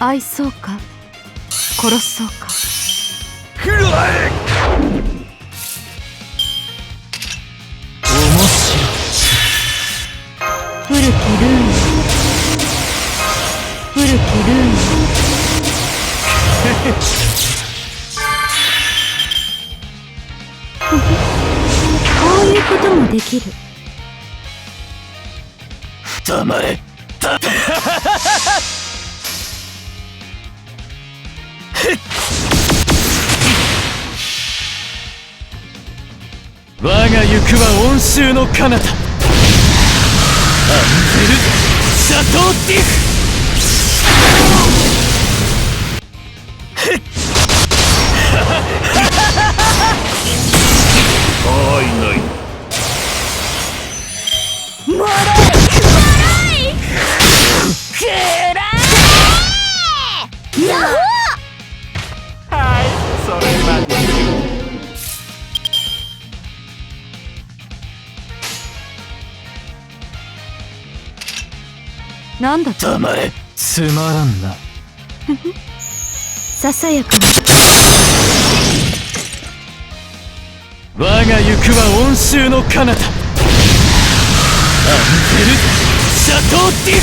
愛そうか？殺そうか？くらえ面白い古きルーン。古きルーン。こういうこともできる。黙れ我が行くは温州の彼方。アンゼル・シャトーティフ。なんだと黙れ。つまらんな。ささやか。な我が行くは温州の彼方。アンゼル・シャトーティフ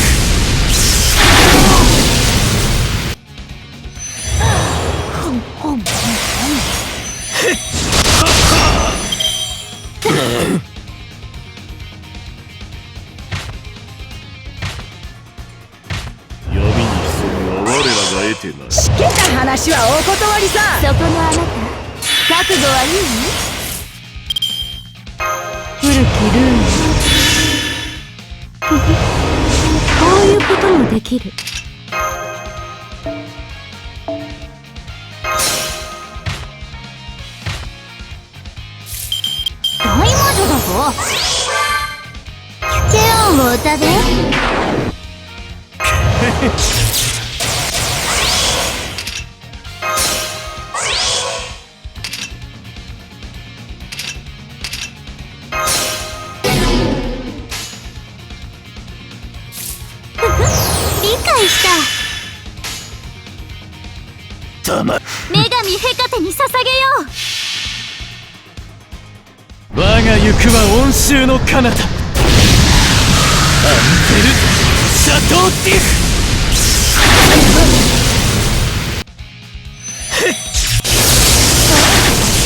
我らが得てないしけた話はお断りさ。そこのあなた覚悟はいい？古きルーンふふこういうこともできる。大魔女だぞ。キュケオンを歌で 理解した。黙れ女神ヘカテに捧げよう。我が行くは温州の彼方。アンゼル・シャトーティフ。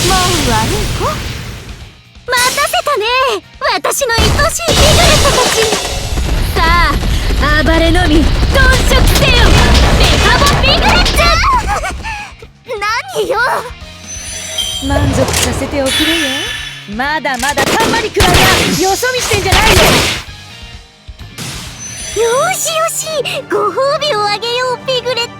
もう悪い子。待たせたね。私の愛しいイグレットたち暴れのみ頓食せよ。メカボビグレッツ。何よ。満足させておくれよ。まだまだたんまりくらいやよそ見してんじゃないよ。よしよし。ご褒美をあげようピグレッ